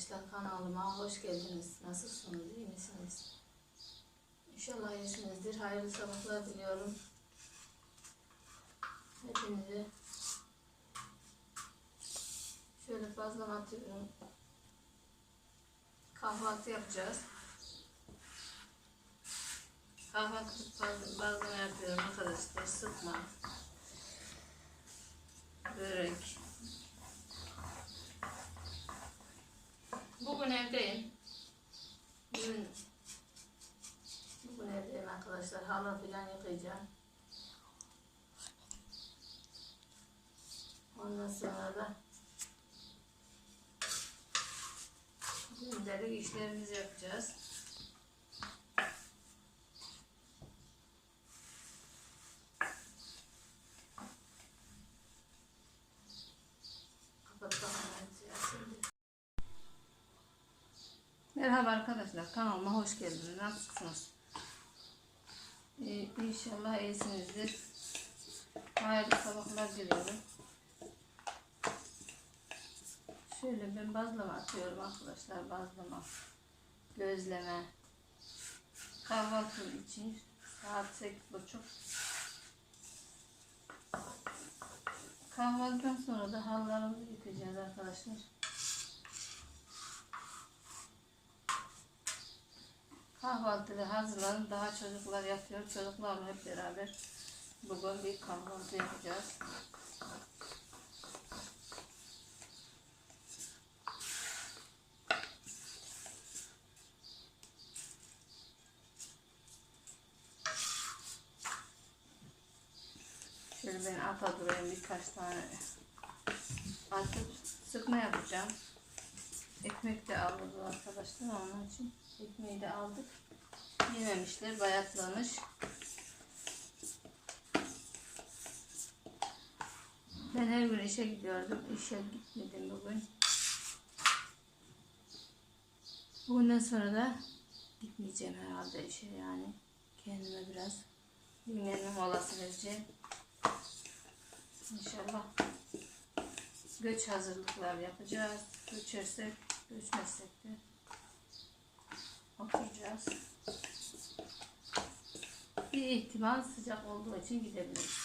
arkadaşlar kanalıma hoş geldiniz. Nasılsınız? iyi misiniz? İnşallah iyisinizdir. Hayırlı sabahlar diliyorum. Hepinize şöyle fazla atıyorum. Kahvaltı yapacağız. Kahvaltı bazlama yapıyorum arkadaşlar. Sıkma. Börek. Bugün evdeyim. Bugün, bugün evdeyim arkadaşlar. Hala filan yıkayacağım. Ondan sonra da gündelik işlerimizi yapacağız. Merhaba arkadaşlar kanalıma hoş geldiniz. Nasılsınız? Ee, inşallah iyisinizdir. Hayırlı sabahlar diliyorum. Şöyle ben bazlama atıyorum arkadaşlar. Bazlama, gözleme, kahvaltı için saat sekiz buçuk. Kahvaltıdan sonra da hallarımızı yıkayacağız arkadaşlar. Kahvaltıyı hazırladım. Daha çocuklar yatıyor. Çocuklarla hep beraber bugün bir kahvaltı yapacağız. Şöyle ben ata durayım birkaç tane atıp sıkma yapacağım. Ekmek de aldık arkadaşlar onun için. Ekmeği de aldık. Yememişler, bayatlamış. Ben her gün işe gidiyordum. İşe gitmedim bugün. Bugünden sonra da gitmeyeceğim herhalde işe yani. Kendime biraz dinlenme molası vereceğim. İnşallah göç hazırlıklar yapacağız. Göçersek, göçmezsek de oturacağız. Bir ihtimal sıcak olduğu için gidebiliriz.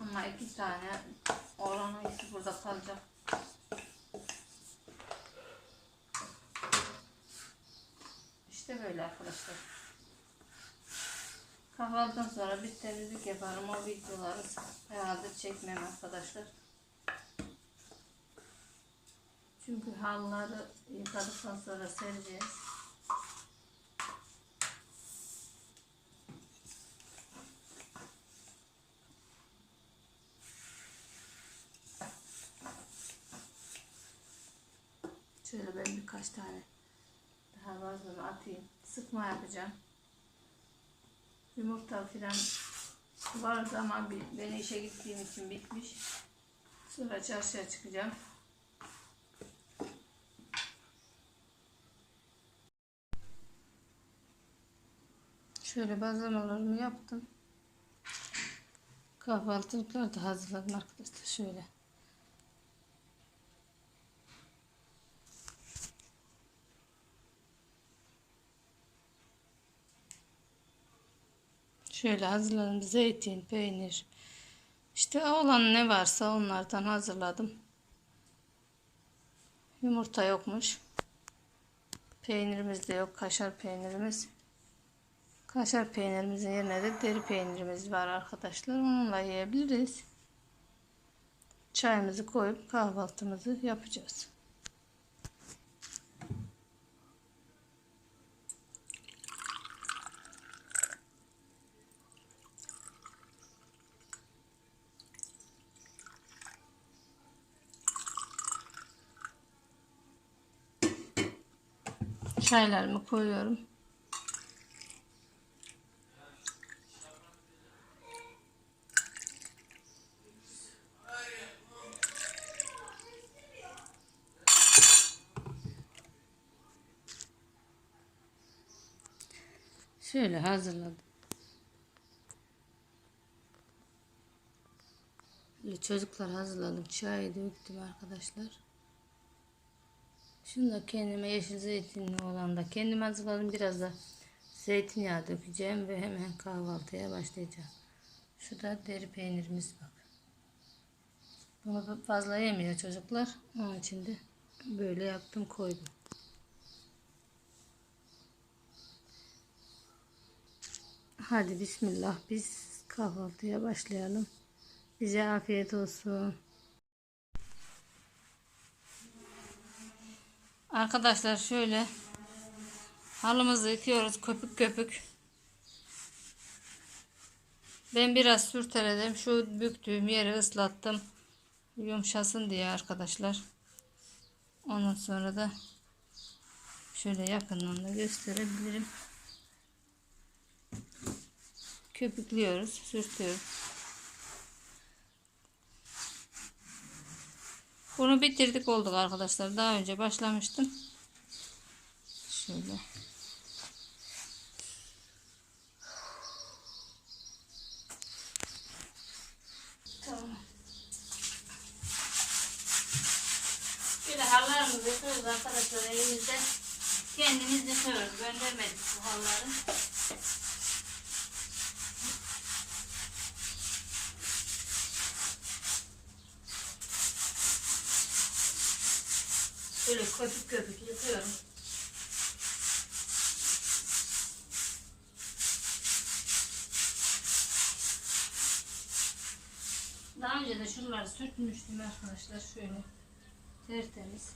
Ama iki tane oğlan ikisi burada kalacak. İşte böyle arkadaşlar. Kahvaltıdan sonra bir temizlik yaparım. O videoları herhalde çekmem arkadaşlar. Çünkü halıları yıkadıktan sonra sereceğiz. Şöyle ben birkaç tane daha bazını atayım. Sıkma yapacağım. Yumurta filan vardı ama bir- ben işe gittiğim için bitmiş. Sonra çarşıya çıkacağım. Şöyle bazlamalarımı yaptım. Kahvaltılıklar da hazırladım arkadaşlar. Şöyle. Şöyle hazırladım. Zeytin, peynir. İşte olan ne varsa onlardan hazırladım. Yumurta yokmuş. Peynirimiz de yok. Kaşar peynirimiz. Kaşar peynirimizin yerine de deri peynirimiz var arkadaşlar. Onunla yiyebiliriz. Çayımızı koyup kahvaltımızı yapacağız. Çaylarımı koyuyorum. Şöyle hazırladım. Böyle çocuklar hazırladım. Çay döktüm arkadaşlar. Şunu da kendime yeşil zeytinli olan da kendime hazırladım. Biraz da zeytinyağı dökeceğim ve hemen kahvaltıya başlayacağım. Şu deri peynirimiz bak. Bunu fazla yemiyor çocuklar. Onun için de böyle yaptım koydum. Hadi bismillah biz kahvaltıya başlayalım. Bize afiyet olsun. Arkadaşlar şöyle halımızı yıkıyoruz köpük köpük. Ben biraz sürteledim. Şu büktüğüm yeri ıslattım. Yumuşasın diye arkadaşlar. Ondan sonra da şöyle yakından da gösterebilirim. Köpüklüyoruz, sürtüyoruz. Bunu bitirdik olduk arkadaşlar. Daha önce başlamıştım. Şöyle. Tamam. Şöyle hallarımızı yıkıyoruz arkadaşlar elimizde. Kendimiz yıkıyoruz. Göndermedik bu halları. Böyle köpük köpük yıkıyorum. Daha önce de şuraları sürtmüştüm arkadaşlar şöyle tertemiz.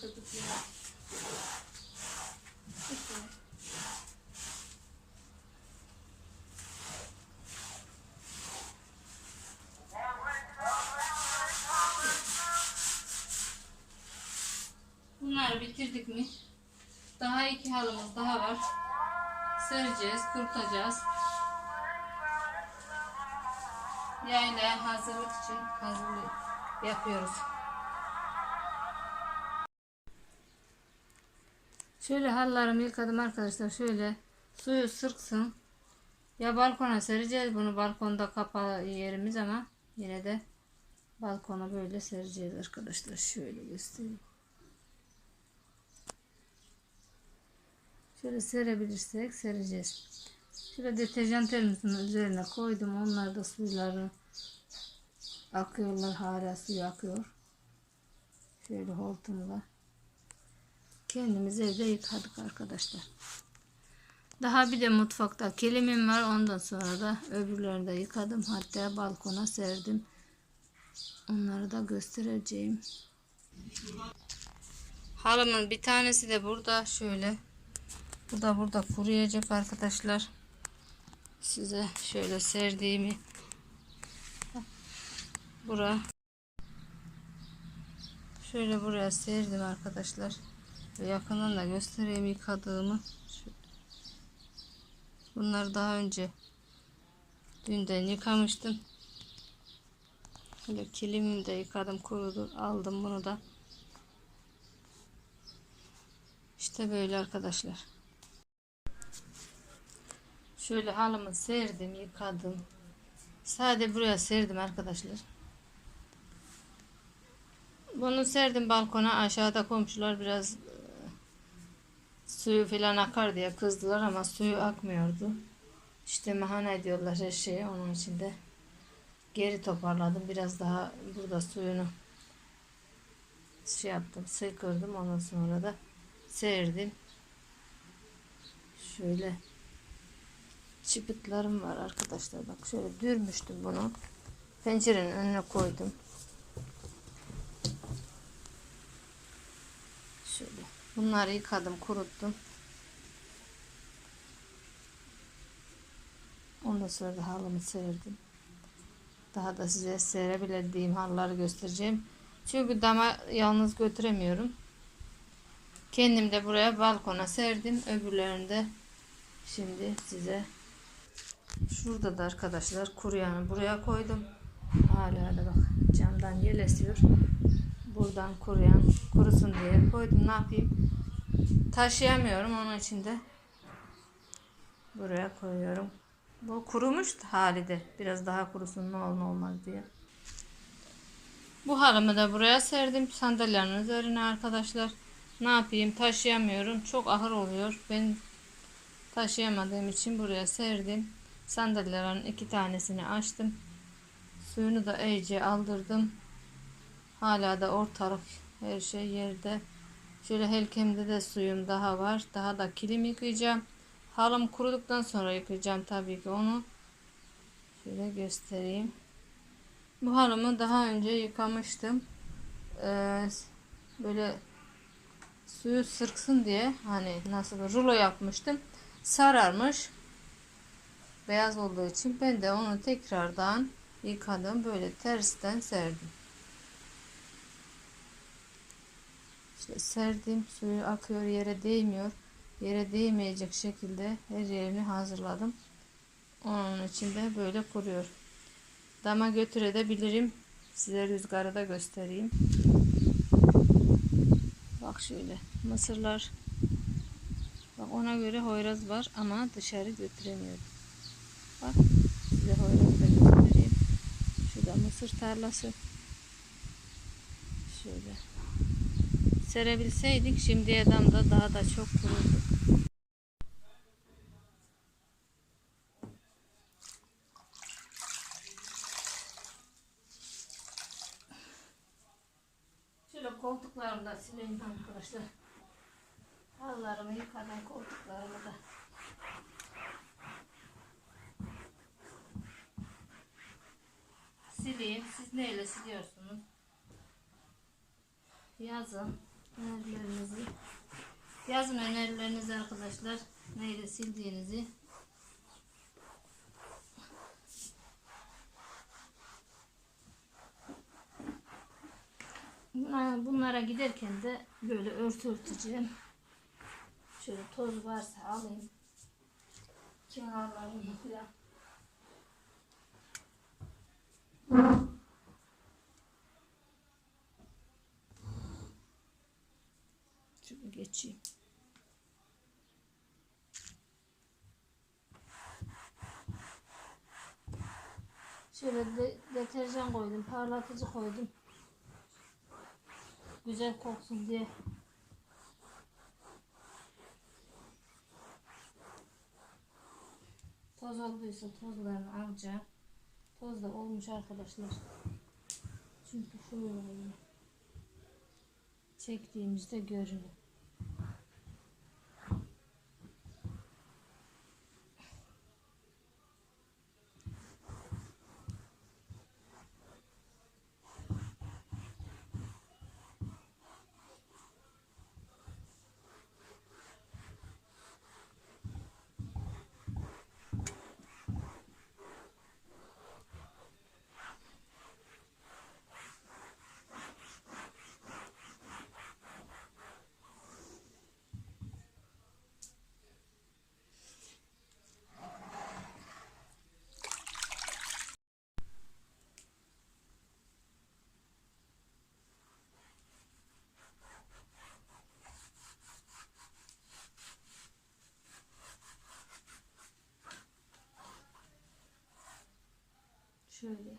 Bunları bitirdik mi? Daha iki halımız daha var. Sereceğiz, kurutacağız. Yayla hazırlık için hazırlık yapıyoruz. Şöyle hallarımı yıkadım arkadaşlar. Şöyle suyu sırksın. Ya balkona sereceğiz bunu. Balkonda kapalı yerimiz ama yine de balkona böyle sereceğiz arkadaşlar. Şöyle göstereyim. Şöyle serebilirsek sereceğiz. Şöyle deterjan terimizin üzerine koydum. Onlar da suyları akıyorlar. Hala suyu akıyor. Şöyle hortumla. Kendimiz evde yıkadık arkadaşlar. Daha bir de mutfakta kelimim var. Ondan sonra da öbürlerini de yıkadım. Hatta balkona serdim. Onları da göstereceğim. Halımın bir tanesi de burada şöyle. Bu da burada kuruyacak arkadaşlar. Size şöyle serdiğimi bura şöyle buraya serdim arkadaşlar. Yakından da göstereyim yıkadığımı. Bunları daha önce dünden yıkamıştım. Böyle kilimimi de yıkadım kurudu. Aldım bunu da. İşte böyle arkadaşlar. Şöyle halımı serdim, yıkadım. Sade buraya serdim arkadaşlar. Bunu serdim balkona. Aşağıda komşular biraz suyu falan akar diye kızdılar ama suyu akmıyordu. İşte mahane ediyorlar her şeyi. Onun için de geri toparladım. Biraz daha burada suyunu şey yaptım, sıkırdım. Ondan sonra da serdim. Şöyle çıpıtlarım var arkadaşlar. Bak şöyle dürmüştüm bunu. Pencerenin önüne koydum. Şöyle. Bunları yıkadım, kuruttum. Ondan sonra da halımı serdim. Daha da size serebildiğim halları göstereceğim. Çünkü dama yalnız götüremiyorum. Kendim de buraya balkona serdim. Öbürlerini de şimdi size şurada da arkadaşlar kuruyanı buraya koydum. Hala da bak camdan yel esiyor. Buradan kuruyan kurusun diye koydum. Ne yapayım? Taşıyamıyorum onun için de buraya koyuyorum. Bu kurumuş hali de biraz daha kurusun ne olur ne olmaz diye. Bu halımı da buraya serdim sandalyenin üzerine arkadaşlar. Ne yapayım taşıyamıyorum. Çok ağır oluyor. Ben taşıyamadığım için buraya serdim. Sandalyelerin iki tanesini açtım. Suyunu da iyice aldırdım. Hala da ortalık her şey yerde. Şöyle helkemde de suyum daha var. Daha da kilim yıkayacağım. Halım kuruduktan sonra yıkayacağım tabii ki onu. Şöyle göstereyim. Bu halımı daha önce yıkamıştım. Ee, böyle suyu sırksın diye hani nasıl rulo yapmıştım. Sararmış. Beyaz olduğu için ben de onu tekrardan yıkadım. Böyle tersten serdim. İşte serdim. Suyu akıyor yere değmiyor. Yere değmeyecek şekilde her yerini hazırladım. Onun için de böyle kuruyor. Dama götürebilirim. Size rüzgarı da göstereyim. Bak şöyle mısırlar. Bak ona göre hoyraz var ama dışarı götüremiyorum. Bak size hoyraz da göstereyim. Şurada mısır tarlası. Şöyle. Serebilseydik şimdiye damda daha da çok kururdu. Şöyle koltuklarımı da sileyim arkadaşlar. Hallarımı yıkadım koltuklarımı da. Sileyim. Siz neyle siliyorsunuz? Yazın önerilerinizi. Yazın önerilerinizi arkadaşlar. Neyle sildiğinizi. Bunlara, giderken de böyle örtü örteceğim. Şöyle toz varsa alayım. Kenarlarını falan. Şöyle geçeyim. Şöyle de, deterjan koydum, parlatıcı koydum. Güzel koksun diye. Toz olduysa tozlarını alacağım. Toz da olmuş arkadaşlar. Çünkü şöyle. Çektiğimizde görünüyor. Şöyle.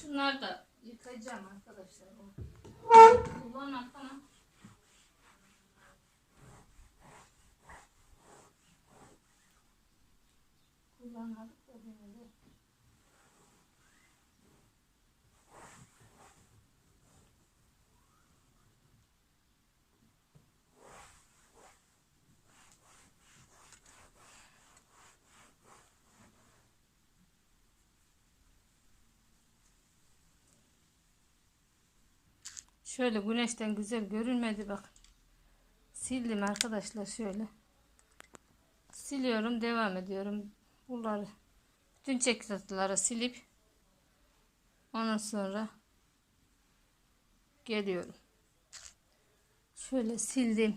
Şunları da yıkayacağım arkadaşlar. Kullan atsana. Kullanmadık da yine de. Şöyle güneşten güzel görünmedi bak. Sildim arkadaşlar şöyle. Siliyorum devam ediyorum. Bunları bütün çekirdekleri silip ondan sonra geliyorum. Şöyle sildim.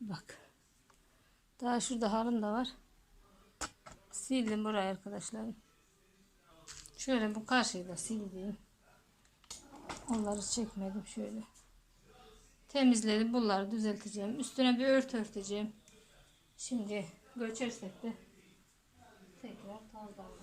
Bak. Daha şurada halım da var. Sildim burayı arkadaşlarım. Şöyle bu karşıyı da sildim. Onları çekmedim şöyle. Temizledim. Bunları düzelteceğim. Üstüne bir ört örteceğim. Şimdi göçersek de tekrar tozlanmasın.